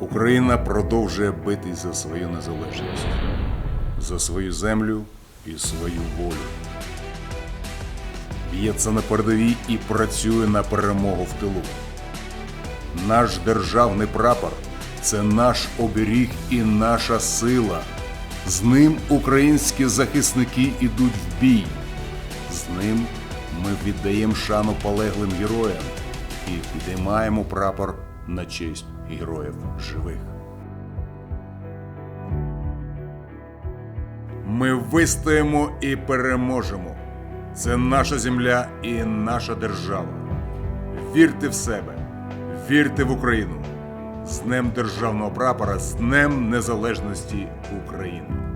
Україна продовжує битись за свою незалежність, за свою землю і свою волю. Б'ється на передовій і працює на перемогу в тилу. Наш державний прапор це наш оберіг і наша сила. З ним українські захисники ідуть в бій. З ним ми віддаємо шану полеглим героям і підіймаємо прапор на честь героїв живих. Ми вистоїмо і переможемо. Це наша земля і наша держава. Вірте в себе, вірте в Україну. З Днем Державного прапора, з Днем Незалежності України.